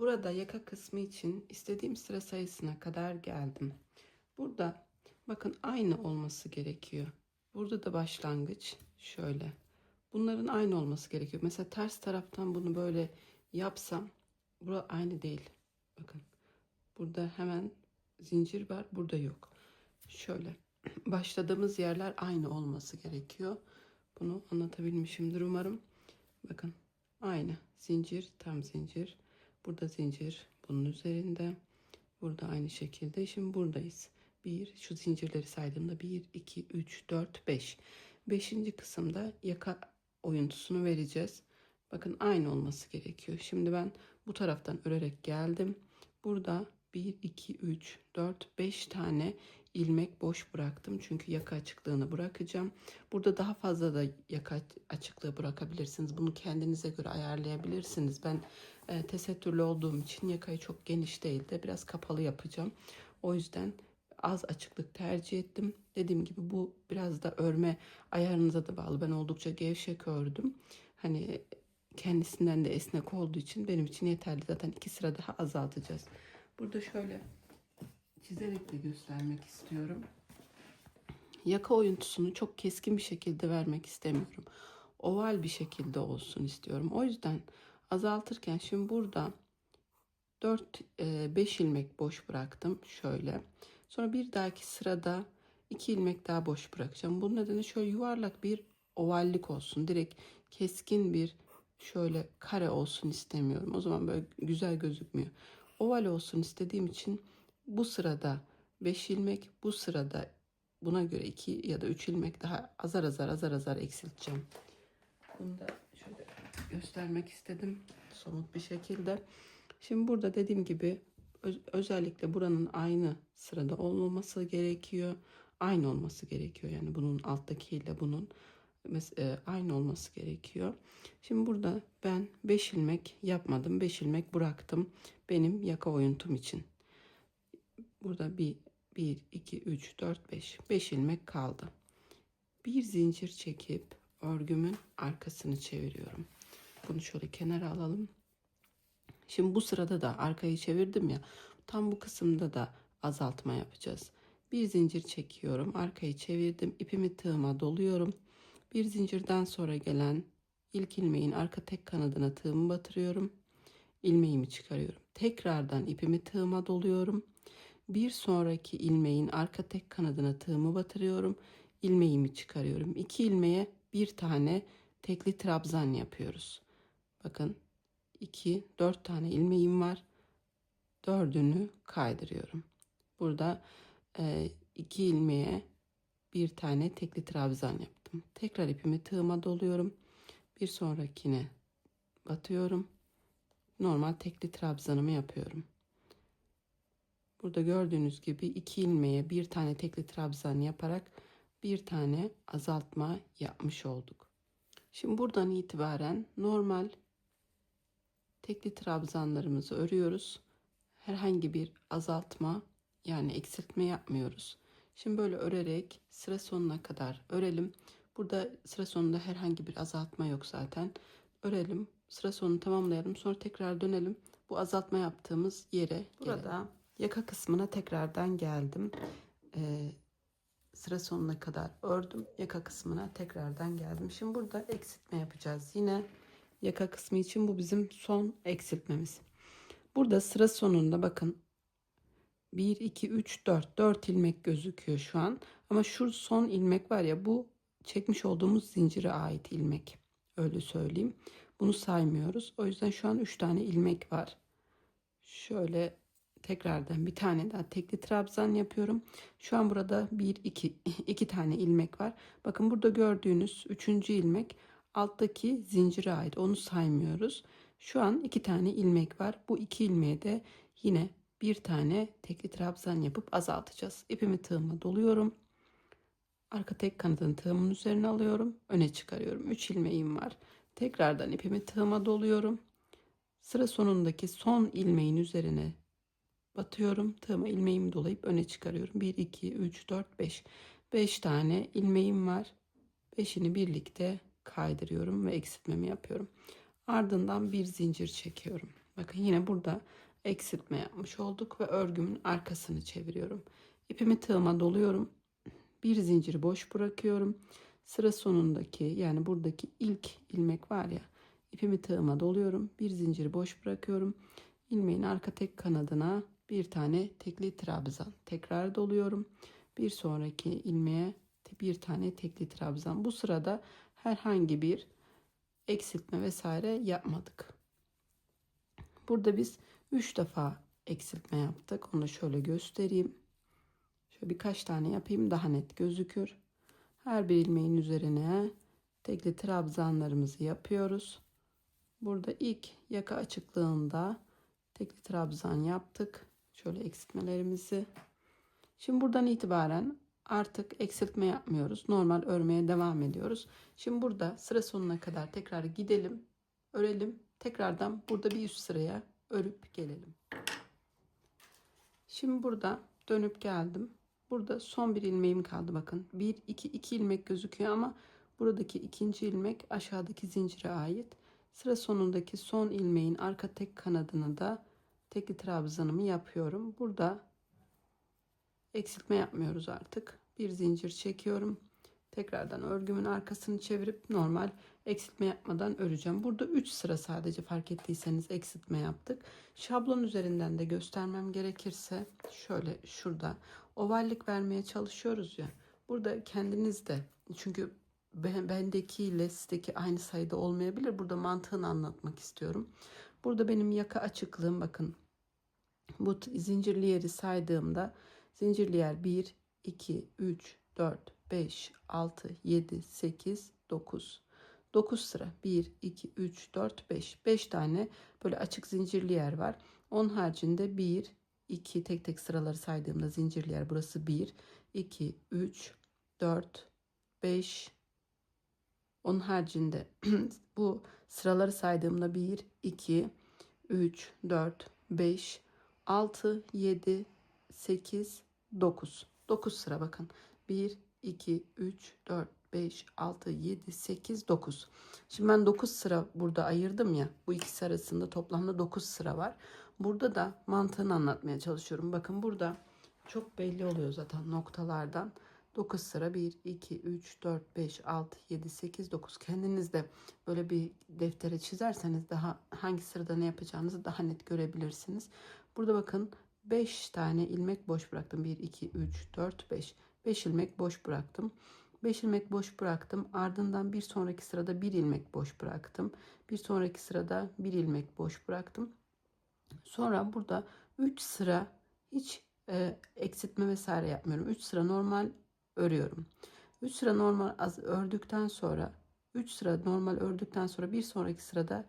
Burada yaka kısmı için istediğim sıra sayısına kadar geldim. Burada bakın aynı olması gerekiyor. Burada da başlangıç şöyle. Bunların aynı olması gerekiyor. Mesela ters taraftan bunu böyle yapsam bura aynı değil. Bakın. Burada hemen zincir var. Burada yok. Şöyle. Başladığımız yerler aynı olması gerekiyor. Bunu anlatabilmişimdir umarım. Bakın. Aynı. Zincir, tam zincir. Burada zincir bunun üzerinde. Burada aynı şekilde. Şimdi buradayız. Bir, şu zincirleri saydığımda 1, 2, 3, 4, 5. Beşinci kısımda yaka oyuntusunu vereceğiz. Bakın aynı olması gerekiyor. Şimdi ben bu taraftan örerek geldim. Burada 1, 2, 3, 4, 5 tane ilmek boş bıraktım. Çünkü yaka açıklığını bırakacağım. Burada daha fazla da yaka açıklığı bırakabilirsiniz. Bunu kendinize göre ayarlayabilirsiniz. Ben e, tesettürlü olduğum için yakayı çok geniş değil de biraz kapalı yapacağım. O yüzden az açıklık tercih ettim. Dediğim gibi bu biraz da örme ayarınıza da bağlı. Ben oldukça gevşek ördüm. Hani kendisinden de esnek olduğu için benim için yeterli. Zaten iki sıra daha azaltacağız. Burada şöyle çizerek de göstermek istiyorum. Yaka oyuntusunu çok keskin bir şekilde vermek istemiyorum. Oval bir şekilde olsun istiyorum. O yüzden azaltırken şimdi burada 4 5 ilmek boş bıraktım şöyle. Sonra bir dahaki sırada 2 ilmek daha boş bırakacağım. Bunun nedeni şöyle yuvarlak bir ovallik olsun. Direkt keskin bir şöyle kare olsun istemiyorum. O zaman böyle güzel gözükmüyor. Oval olsun istediğim için bu sırada 5 ilmek, bu sırada buna göre 2 ya da 3 ilmek daha azar azar azar azar eksilteceğim. Bunu da şöyle göstermek istedim somut bir şekilde. Şimdi burada dediğim gibi öz- özellikle buranın aynı sırada olmaması gerekiyor. Aynı olması gerekiyor. Yani bunun alttakiyle bunun e, aynı olması gerekiyor. Şimdi burada ben 5 ilmek yapmadım. 5 ilmek bıraktım. Benim yaka oyuntum için. Burada bir 1, 2, 3, 4, 5. 5 ilmek kaldı. Bir zincir çekip örgümün arkasını çeviriyorum. Bunu şöyle kenara alalım. Şimdi bu sırada da arkayı çevirdim ya. Tam bu kısımda da azaltma yapacağız. Bir zincir çekiyorum. Arkayı çevirdim. ipimi tığıma doluyorum. Bir zincirden sonra gelen ilk ilmeğin arka tek kanadına tığımı batırıyorum. ilmeğimi çıkarıyorum. Tekrardan ipimi tığıma doluyorum. Bir sonraki ilmeğin arka tek kanadına tığımı batırıyorum. ilmeğimi çıkarıyorum. İki ilmeğe bir tane tekli trabzan yapıyoruz. Bakın 2, 4 tane ilmeğim var. Dördünü kaydırıyorum. Burada e, iki ilmeğe bir tane tekli trabzan yaptım. Tekrar ipimi tığıma doluyorum. Bir sonrakine batıyorum. Normal tekli trabzanımı yapıyorum. Burada gördüğünüz gibi iki ilmeğe bir tane tekli trabzan yaparak bir tane azaltma yapmış olduk. Şimdi buradan itibaren normal tekli trabzanlarımızı örüyoruz. Herhangi bir azaltma yani eksiltme yapmıyoruz. Şimdi böyle örerek sıra sonuna kadar örelim. Burada sıra sonunda herhangi bir azaltma yok zaten. Örelim. Sıra sonunu tamamlayalım. Sonra tekrar dönelim. Bu azaltma yaptığımız yere Burada yaka kısmına tekrardan geldim. Ee, sıra sonuna kadar ördüm. Yaka kısmına tekrardan geldim. Şimdi burada eksiltme yapacağız. Yine yaka kısmı için bu bizim son eksiltmemiz. Burada sıra sonunda bakın 1, 2, 3, 4. 4 ilmek gözüküyor şu an. Ama şu son ilmek var ya bu çekmiş olduğumuz zincire ait ilmek. Öyle söyleyeyim. Bunu saymıyoruz. O yüzden şu an 3 tane ilmek var. Şöyle tekrardan bir tane daha tekli trabzan yapıyorum. Şu an burada 1, 2, 2 tane ilmek var. Bakın burada gördüğünüz 3. ilmek alttaki zincire ait. Onu saymıyoruz. Şu an 2 tane ilmek var. Bu 2 ilmeğe de yine bir tane tekli trabzan yapıp azaltacağız. İpimi tığıma doluyorum. Arka tek kanadını tığımın üzerine alıyorum. Öne çıkarıyorum. 3 ilmeğim var. Tekrardan ipimi tığıma doluyorum. Sıra sonundaki son ilmeğin üzerine batıyorum. Tığıma ilmeğimi dolayıp öne çıkarıyorum. 1, 2, 3, 4, 5. 5 tane ilmeğim var. 5'ini birlikte kaydırıyorum ve eksiltmemi yapıyorum. Ardından bir zincir çekiyorum. Bakın yine burada eksiltme yapmış olduk ve örgümün arkasını çeviriyorum. İpimi tığıma doluyorum. Bir zinciri boş bırakıyorum. Sıra sonundaki yani buradaki ilk ilmek var ya ipimi tığıma doluyorum. Bir zinciri boş bırakıyorum. İlmeğin arka tek kanadına bir tane tekli trabzan tekrar doluyorum. Bir sonraki ilmeğe bir tane tekli trabzan. Bu sırada herhangi bir eksiltme vesaire yapmadık. Burada biz 3 defa eksiltme yaptık. Onu şöyle göstereyim. Şöyle birkaç tane yapayım daha net gözükür. Her bir ilmeğin üzerine tekli trabzanlarımızı yapıyoruz. Burada ilk yaka açıklığında tekli trabzan yaptık. Şöyle eksiltmelerimizi. Şimdi buradan itibaren artık eksiltme yapmıyoruz. Normal örmeye devam ediyoruz. Şimdi burada sıra sonuna kadar tekrar gidelim. Örelim. Tekrardan burada bir üst sıraya örüp gelelim. Şimdi burada dönüp geldim. Burada son bir ilmeğim kaldı bakın. 1 2 2 ilmek gözüküyor ama buradaki ikinci ilmek aşağıdaki zincire ait. Sıra sonundaki son ilmeğin arka tek kanadını da tekli trabzanımı yapıyorum. Burada eksiltme yapmıyoruz artık. Bir zincir çekiyorum. Tekrardan örgümün arkasını çevirip normal eksiltme yapmadan öreceğim. Burada 3 sıra sadece fark ettiyseniz eksiltme yaptık. Şablon üzerinden de göstermem gerekirse şöyle şurada ovallik vermeye çalışıyoruz ya. Burada kendiniz de çünkü bendeki ile sizdeki aynı sayıda olmayabilir. Burada mantığını anlatmak istiyorum. Burada benim yaka açıklığım bakın. Bu zincirli yeri saydığımda zincirli yer 1, 2, 3, 4, 5, 6, 7, 8, 9. 9 sıra 1, 2, 3, 4, 5. 5 tane böyle açık zincirli yer var. Onun haricinde 1, 2 tek tek sıraları saydığımda zincirli yer burası 1, 2, 3, 4, 5. Onun haricinde bu sıraları saydığımda 1, 2, 3, 4, 5, 6, 7, 8, 9. 9 sıra bakın. 1, 2, 3, 4, 5, 6, 7, 8, 9. Şimdi ben 9 sıra burada ayırdım ya. Bu ikisi arasında toplamda 9 sıra var. Burada da mantığını anlatmaya çalışıyorum. Bakın burada çok belli oluyor zaten noktalardan. 9 sıra 1, 2, 3, 4, 5, 6, 7, 8, 9. Kendiniz de böyle bir deftere çizerseniz daha hangi sırada ne yapacağınızı daha net görebilirsiniz. Burada bakın 5 tane ilmek boş bıraktım. 1, 2, 3, 4, 5. 5 ilmek boş bıraktım. 5 ilmek boş bıraktım. Ardından bir sonraki sırada 1 ilmek boş bıraktım. Bir sonraki sırada 1 ilmek boş bıraktım. Sonra burada 3 sıra hiç e, eksiltme vesaire yapmıyorum. 3 sıra normal örüyorum. 3 sıra normal az ördükten sonra 3 sıra normal ördükten sonra bir sonraki sırada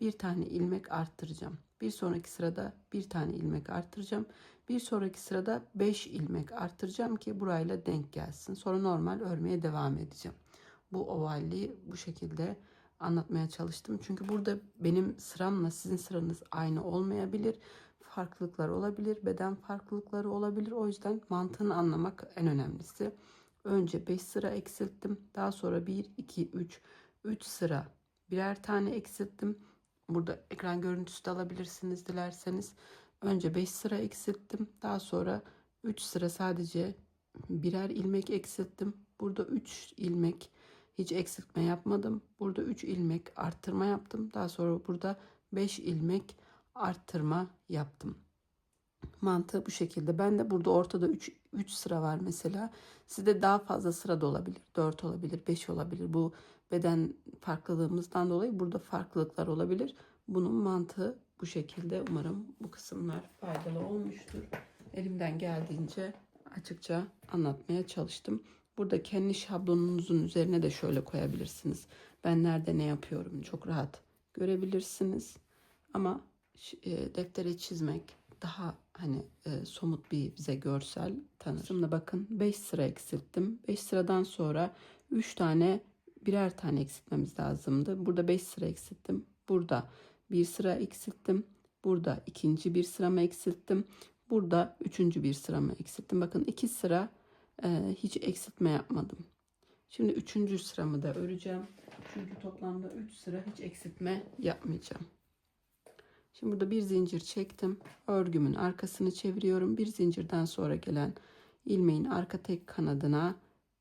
bir tane ilmek arttıracağım. Bir sonraki sırada bir tane ilmek arttıracağım. Bir sonraki sırada 5 ilmek arttıracağım ki burayla denk gelsin. Sonra normal örmeye devam edeceğim. Bu ovalliği bu şekilde anlatmaya çalıştım. Çünkü burada benim sıramla sizin sıranız aynı olmayabilir. Farklılıklar olabilir. Beden farklılıkları olabilir. O yüzden mantığını anlamak en önemlisi. Önce 5 sıra eksilttim. Daha sonra 1, 2, 3, 3 sıra birer tane eksilttim. Burada ekran görüntüsü de alabilirsiniz dilerseniz. Önce 5 sıra eksilttim. Daha sonra 3 sıra sadece birer ilmek eksilttim. Burada 3 ilmek hiç eksiltme yapmadım. Burada 3 ilmek arttırma yaptım. Daha sonra burada 5 ilmek arttırma yaptım. Mantığı bu şekilde. Ben de burada ortada 3 3 sıra var mesela. Sizde daha fazla sıra da olabilir. 4 olabilir, 5 olabilir. Bu beden farklılığımızdan dolayı burada farklılıklar olabilir. Bunun mantığı bu şekilde. Umarım bu kısımlar faydalı olmuştur. Elimden geldiğince açıkça anlatmaya çalıştım. Burada kendi şablonunuzun üzerine de şöyle koyabilirsiniz. Ben nerede ne yapıyorum çok rahat görebilirsiniz. Ama deftere çizmek daha hani e, somut bir bize görsel tanır. Şimdi bakın 5 sıra eksilttim. 5 sıradan sonra 3 tane birer tane eksiltmemiz lazımdı. Burada 5 sıra eksilttim. Burada bir sıra eksilttim. Burada ikinci bir sıramı eksilttim. Burada üçüncü bir sıramı eksilttim. Bakın iki sıra e, hiç eksiltme yapmadım. Şimdi üçüncü sıramı da öreceğim. Çünkü toplamda üç sıra hiç eksiltme yapmayacağım. Şimdi burada bir zincir çektim. Örgümün arkasını çeviriyorum. Bir zincirden sonra gelen ilmeğin arka tek kanadına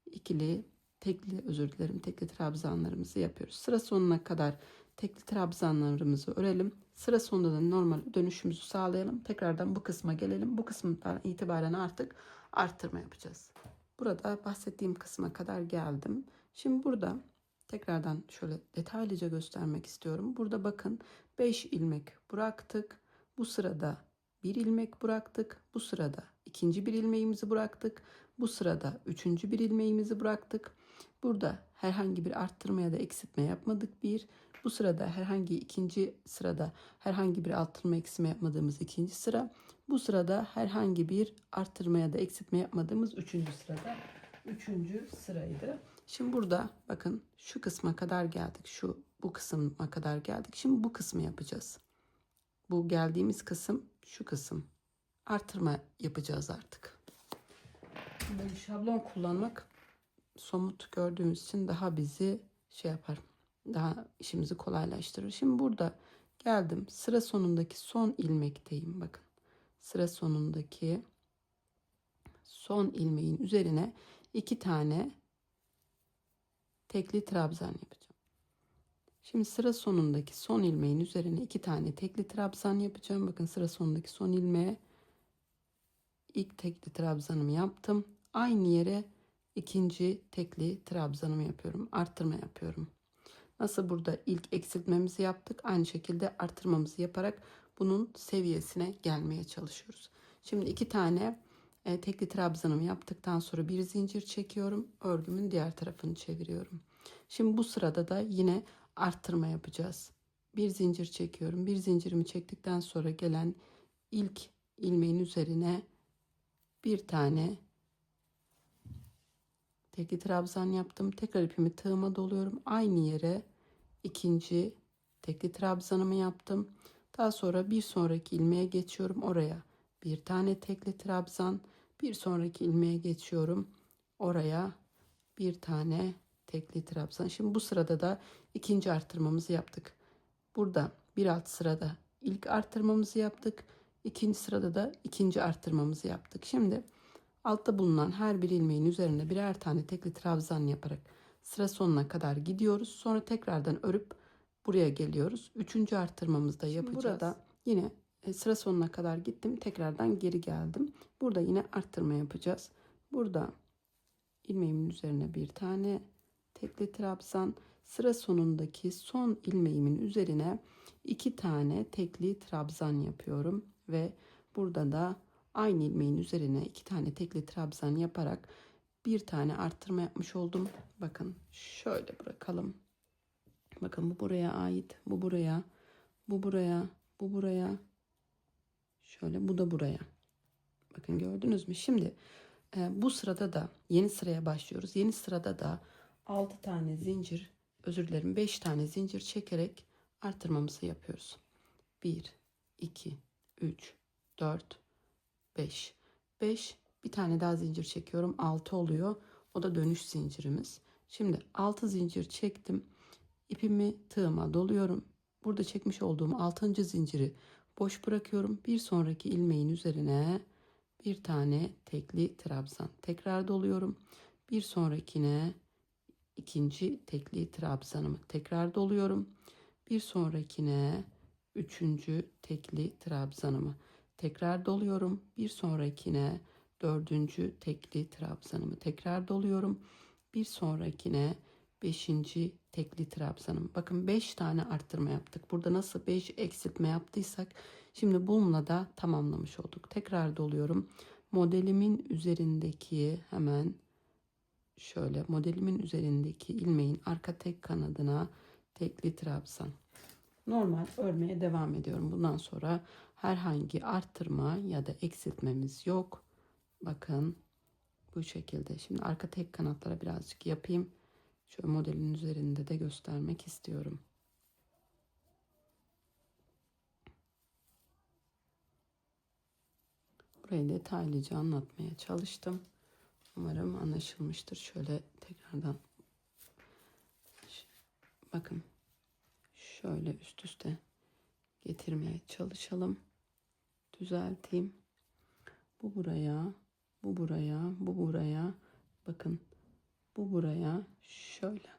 ikili tekli özür dilerim tekli trabzanlarımızı yapıyoruz. Sıra sonuna kadar tekli trabzanlarımızı örelim. Sıra sonunda da normal dönüşümüzü sağlayalım. Tekrardan bu kısma gelelim. Bu kısımdan itibaren artık arttırma yapacağız. Burada bahsettiğim kısma kadar geldim. Şimdi burada tekrardan şöyle detaylıca göstermek istiyorum. Burada bakın 5 ilmek bıraktık. Bu sırada bir ilmek bıraktık. Bu sırada ikinci bir ilmeğimizi bıraktık. Bu sırada üçüncü bir ilmeğimizi bıraktık. Burada herhangi bir arttırma ya da eksiltme yapmadık bir. Bu sırada herhangi ikinci sırada herhangi bir arttırma eksiltme yapmadığımız ikinci sıra. Bu sırada herhangi bir arttırma ya da eksiltme yapmadığımız üçüncü sırada. Üçüncü sıraydı. Şimdi burada bakın şu kısma kadar geldik. Şu bu kısma kadar geldik. Şimdi bu kısmı yapacağız. Bu geldiğimiz kısım şu kısım. Artırma yapacağız artık. Böyle şablon kullanmak somut gördüğümüz için daha bizi şey yapar. Daha işimizi kolaylaştırır. Şimdi burada geldim. Sıra sonundaki son ilmekteyim. Bakın. Sıra sonundaki son ilmeğin üzerine iki tane tekli trabzan yapacağım. Şimdi sıra sonundaki son ilmeğin üzerine iki tane tekli trabzan yapacağım. Bakın sıra sonundaki son ilmeğe ilk tekli trabzanımı yaptım. Aynı yere ikinci tekli trabzanımı yapıyorum. Arttırma yapıyorum. Nasıl burada ilk eksiltmemizi yaptık. Aynı şekilde arttırmamızı yaparak bunun seviyesine gelmeye çalışıyoruz. Şimdi iki tane e, tekli trabzanımı yaptıktan sonra bir zincir çekiyorum. Örgümün diğer tarafını çeviriyorum. Şimdi bu sırada da yine arttırma yapacağız. Bir zincir çekiyorum. Bir zincirimi çektikten sonra gelen ilk ilmeğin üzerine bir tane tekli trabzan yaptım. Tekrar ipimi tığıma doluyorum. Aynı yere ikinci tekli trabzanımı yaptım. Daha sonra bir sonraki ilmeğe geçiyorum. Oraya bir tane tekli trabzan. Bir sonraki ilmeğe geçiyorum. Oraya bir tane tekli trabzan. Şimdi bu sırada da ikinci arttırmamızı yaptık. Burada bir alt sırada ilk arttırmamızı yaptık. İkinci sırada da ikinci arttırmamızı yaptık. Şimdi altta bulunan her bir ilmeğin üzerine birer tane tekli trabzan yaparak sıra sonuna kadar gidiyoruz. Sonra tekrardan örüp buraya geliyoruz. Üçüncü arttırmamızı da yapacağız. burada yine e, sıra sonuna kadar gittim. Tekrardan geri geldim. Burada yine arttırma yapacağız. Burada ilmeğimin üzerine bir tane tekli trabzan sıra sonundaki son ilmeğimin üzerine iki tane tekli trabzan yapıyorum ve burada da aynı ilmeğin üzerine iki tane tekli trabzan yaparak bir tane arttırma yapmış oldum. Bakın şöyle bırakalım. Bakın bu buraya ait. Bu buraya. Bu buraya. Bu buraya. Şöyle bu da buraya. Bakın gördünüz mü? Şimdi e, bu sırada da yeni sıraya başlıyoruz. Yeni sırada da 6 tane zincir özür dilerim 5 tane zincir çekerek artırmamızı yapıyoruz. 1 2 3 4 5 5 bir tane daha zincir çekiyorum 6 oluyor. O da dönüş zincirimiz. Şimdi 6 zincir çektim. İpimi tığıma doluyorum. Burada çekmiş olduğum 6. zinciri boş bırakıyorum. Bir sonraki ilmeğin üzerine bir tane tekli trabzan tekrar doluyorum. Bir sonrakine ikinci tekli trabzanımı tekrar doluyorum. Bir sonrakine üçüncü tekli trabzanımı tekrar doluyorum. Bir sonrakine dördüncü tekli trabzanımı tekrar doluyorum. Bir sonrakine beşinci tekli trabzanım. Bakın beş tane arttırma yaptık. Burada nasıl beş eksiltme yaptıysak şimdi bununla da tamamlamış olduk. Tekrar doluyorum. Modelimin üzerindeki hemen şöyle modelimin üzerindeki ilmeğin arka tek kanadına tekli trabzan. Normal örmeye devam ediyorum. Bundan sonra herhangi arttırma ya da eksiltmemiz yok. Bakın bu şekilde. Şimdi arka tek kanatlara birazcık yapayım. Şöyle modelin üzerinde de göstermek istiyorum. Burayı detaylıca anlatmaya çalıştım. Umarım anlaşılmıştır. Şöyle tekrardan bakın şöyle üst üste getirmeye çalışalım. Düzelteyim. Bu buraya, bu buraya, bu buraya. Bakın bu buraya şöyle.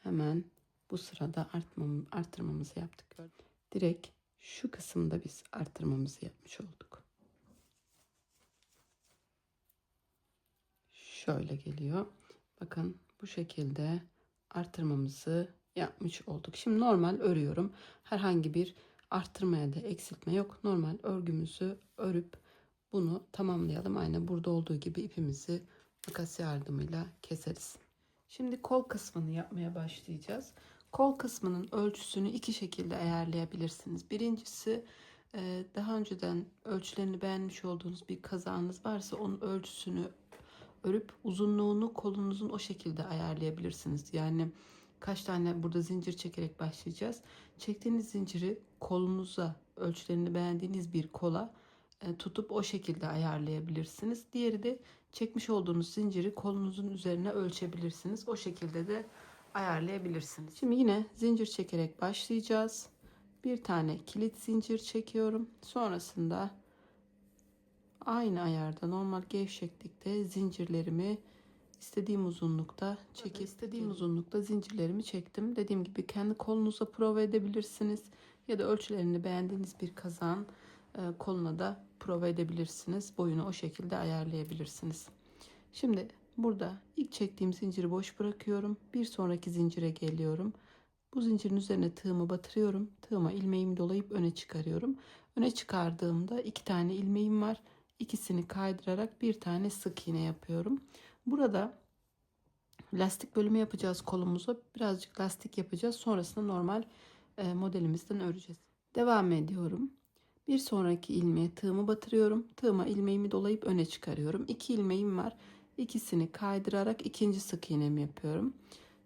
Hemen bu sırada artmam, artırmamızı yaptık. Direkt şu kısımda biz artırmamızı yapmış olduk. Şöyle geliyor. Bakın bu şekilde artırmamızı yapmış olduk. Şimdi normal örüyorum. Herhangi bir arttırmaya da eksiltme yok. Normal örgümüzü örüp bunu tamamlayalım. Aynen burada olduğu gibi ipimizi makas yardımıyla keseriz. Şimdi kol kısmını yapmaya başlayacağız. Kol kısmının ölçüsünü iki şekilde ayarlayabilirsiniz. Birincisi e, daha önceden ölçülerini beğenmiş olduğunuz bir kazağınız varsa onun ölçüsünü örüp uzunluğunu kolunuzun o şekilde ayarlayabilirsiniz. Yani kaç tane burada zincir çekerek başlayacağız. Çektiğiniz zinciri kolunuza ölçülerini beğendiğiniz bir kola e, tutup o şekilde ayarlayabilirsiniz. Diğeri de çekmiş olduğunuz zinciri kolunuzun üzerine ölçebilirsiniz. O şekilde de ayarlayabilirsiniz. Şimdi yine zincir çekerek başlayacağız. Bir tane kilit zincir çekiyorum. Sonrasında aynı ayarda normal gevşeklikte zincirlerimi istediğim uzunlukta çekip istediğim uzunlukta zincirlerimi çektim. Dediğim gibi kendi kolunuza prova edebilirsiniz ya da ölçülerini beğendiğiniz bir kazan e, koluna da prova edebilirsiniz. Boyunu o şekilde ayarlayabilirsiniz. Şimdi burada ilk çektiğim zinciri boş bırakıyorum. Bir sonraki zincire geliyorum. Bu zincirin üzerine tığımı batırıyorum. Tığıma ilmeğimi dolayıp öne çıkarıyorum. Öne çıkardığımda iki tane ilmeğim var. İkisini kaydırarak bir tane sık iğne yapıyorum. Burada lastik bölümü yapacağız kolumuza. Birazcık lastik yapacağız. Sonrasında normal e, modelimizden öreceğiz. Devam ediyorum. Bir sonraki ilmeğe tığımı batırıyorum. Tığıma ilmeğimi dolayıp öne çıkarıyorum. İki ilmeğim var. İkisini kaydırarak ikinci sık iğnemi yapıyorum.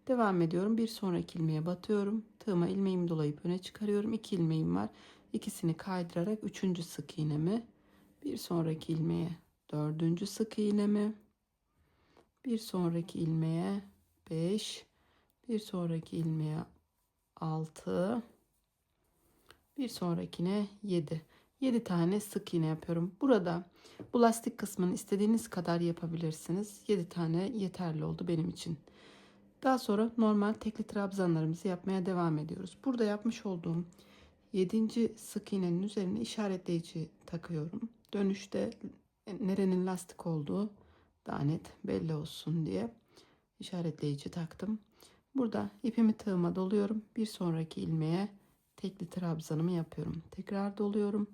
Devam ediyorum. Bir sonraki ilmeğe batıyorum. Tığıma ilmeğimi dolayıp öne çıkarıyorum. İki ilmeğim var. İkisini kaydırarak üçüncü sık iğnemi. Bir sonraki ilmeğe dördüncü sık iğnemi. Bir sonraki ilmeğe 5. Bir sonraki ilmeğe 6. Bir sonrakine 7. 7 tane sık iğne yapıyorum. Burada bu lastik kısmını istediğiniz kadar yapabilirsiniz. 7 tane yeterli oldu benim için. Daha sonra normal tekli trabzanlarımızı yapmaya devam ediyoruz. Burada yapmış olduğum 7. sık iğnenin üzerine işaretleyici takıyorum. Dönüşte nerenin lastik olduğu daha net belli olsun diye işaretleyici taktım. Burada ipimi tığıma doluyorum. Bir sonraki ilmeğe tekli trabzanımı yapıyorum. Tekrar doluyorum.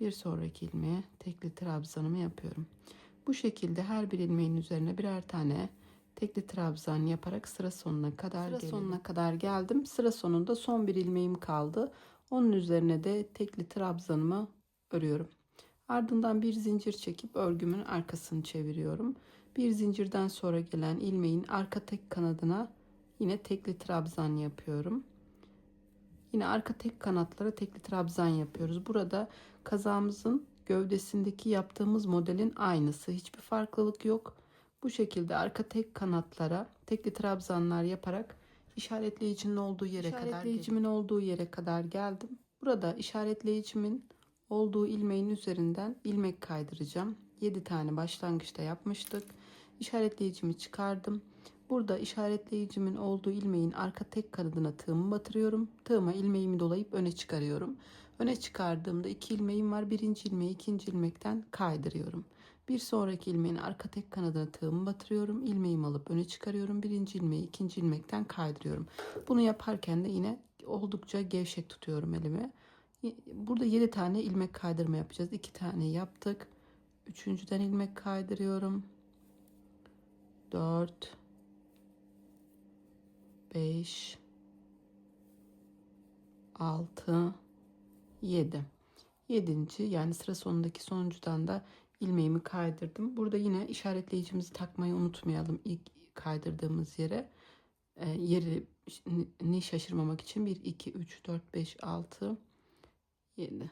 Bir sonraki ilmeğe tekli trabzanımı yapıyorum. Bu şekilde her bir ilmeğin üzerine birer tane tekli trabzan yaparak sıra sonuna kadar sıra gelelim. sonuna kadar geldim. Sıra sonunda son bir ilmeğim kaldı. Onun üzerine de tekli trabzanımı örüyorum. Ardından bir zincir çekip örgümün arkasını çeviriyorum. Bir zincirden sonra gelen ilmeğin arka tek kanadına yine tekli trabzan yapıyorum. Yine arka tek kanatlara tekli trabzan yapıyoruz. Burada kazağımızın gövdesindeki yaptığımız modelin aynısı. Hiçbir farklılık yok. Bu şekilde arka tek kanatlara tekli trabzanlar yaparak işaretleyicinin olduğu yere kadar işaretleyicimin olduğu yere kadar geldim. Burada işaretleyicimin olduğu ilmeğin üzerinden ilmek kaydıracağım. 7 tane başlangıçta yapmıştık. İşaretleyicimi çıkardım. Burada işaretleyicimin olduğu ilmeğin arka tek kanadına tığımı batırıyorum. Tığıma ilmeğimi dolayıp öne çıkarıyorum. Öne çıkardığımda iki ilmeğim var. Birinci ilmeği ikinci ilmekten kaydırıyorum. Bir sonraki ilmeğin arka tek kanadına tığımı batırıyorum. İlmeğimi alıp öne çıkarıyorum. Birinci ilmeği ikinci ilmekten kaydırıyorum. Bunu yaparken de yine oldukça gevşek tutuyorum elimi. Burada 7 tane ilmek kaydırma yapacağız. 2 tane yaptık. Üçüncüden ilmek kaydırıyorum. 4 5 6 7 7. yani sıra sonundaki sonuncudan da ilmeğimi kaydırdım. Burada yine işaretleyicimizi takmayı unutmayalım ilk kaydırdığımız yere. E, yerini şaşırmamak için 1 2 3 4 5 6 7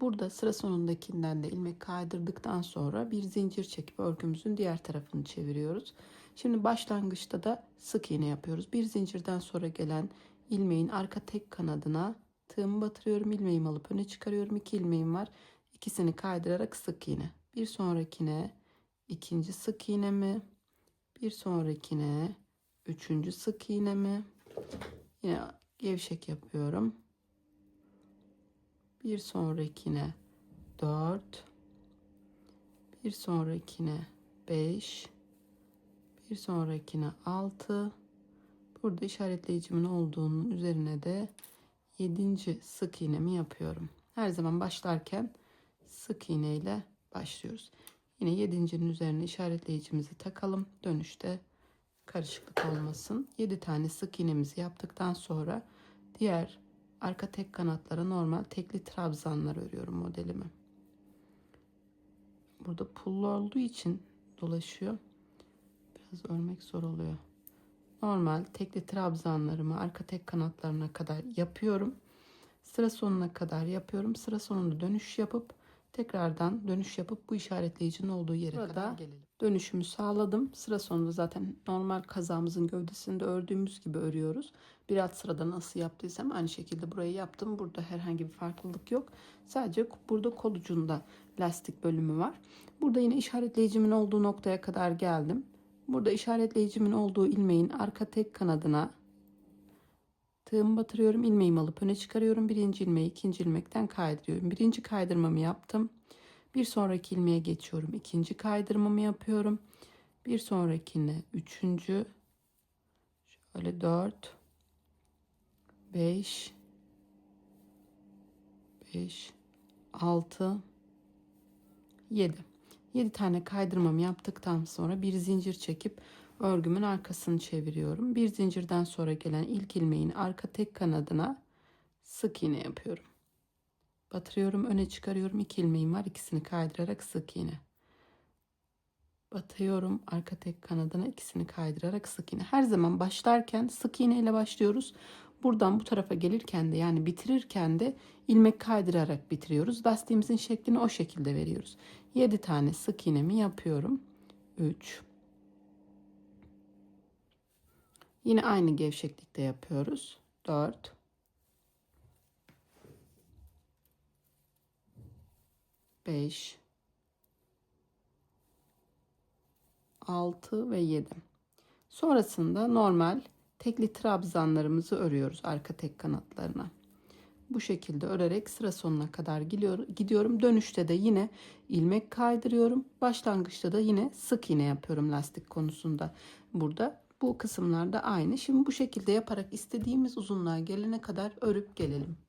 Burada sıra sonundakinden de ilmek kaydırdıktan sonra bir zincir çekip örgümüzün diğer tarafını çeviriyoruz. Şimdi başlangıçta da sık iğne yapıyoruz. Bir zincirden sonra gelen ilmeğin arka tek kanadına tığımı batırıyorum. ilmeğimi alıp öne çıkarıyorum. 2 ilmeğim var. İkisini kaydırarak sık iğne. Bir sonrakine ikinci sık iğnemi, bir sonrakine üçüncü sık iğnemi. Yine gevşek yapıyorum. Bir sonrakine 4 bir sonrakine 5 bir sonrakine 6 burada işaretleyicimin olduğunun üzerine de 7. sık iğnemi yapıyorum. Her zaman başlarken sık iğne ile başlıyoruz. Yine 7.'nin üzerine işaretleyicimizi takalım. Dönüşte karışıklık olmasın. 7 tane sık iğnemizi yaptıktan sonra diğer arka tek kanatlara normal tekli trabzanlar örüyorum modelimi. Burada pullu olduğu için dolaşıyor. Biraz örmek zor oluyor. Normal tekli trabzanlarımı arka tek kanatlarına kadar yapıyorum. Sıra sonuna kadar yapıyorum. Sıra sonunda dönüş yapıp tekrardan dönüş yapıp bu işaretleyicinin olduğu yere Burada kadar gelelim. dönüşümü sağladım. Sıra sonunda zaten normal kazağımızın gövdesinde ördüğümüz gibi örüyoruz. Bir alt sırada nasıl yaptıysam aynı şekilde burayı yaptım. Burada herhangi bir farklılık yok. Sadece burada kol ucunda lastik bölümü var. Burada yine işaretleyicimin olduğu noktaya kadar geldim. Burada işaretleyicimin olduğu ilmeğin arka tek kanadına tığımı batırıyorum. ilmeğimi alıp öne çıkarıyorum. Birinci ilmeği ikinci ilmekten kaydırıyorum. Birinci kaydırmamı yaptım. Bir sonraki ilmeğe geçiyorum. İkinci kaydırmamı yapıyorum. Bir sonrakine üçüncü. Şöyle dört. Beş. Beş. Altı. Yedi. Yedi tane kaydırmamı yaptıktan sonra bir zincir çekip örgümün arkasını çeviriyorum. Bir zincirden sonra gelen ilk ilmeğin arka tek kanadına sık iğne yapıyorum. Batırıyorum, öne çıkarıyorum. İki ilmeğim var. ikisini kaydırarak sık iğne. Batıyorum arka tek kanadına ikisini kaydırarak sık iğne. Her zaman başlarken sık iğne ile başlıyoruz. Buradan bu tarafa gelirken de yani bitirirken de ilmek kaydırarak bitiriyoruz. Lastiğimizin şeklini o şekilde veriyoruz. 7 tane sık iğnemi yapıyorum. 3 Yine aynı gevşeklikte yapıyoruz. 4 5 6 ve 7. Sonrasında normal tekli trabzanlarımızı örüyoruz arka tek kanatlarına. Bu şekilde örerek sıra sonuna kadar gidiyorum. Dönüşte de yine ilmek kaydırıyorum. Başlangıçta da yine sık iğne yapıyorum lastik konusunda. Burada bu kısımlarda aynı. Şimdi bu şekilde yaparak istediğimiz uzunluğa gelene kadar örüp gelelim.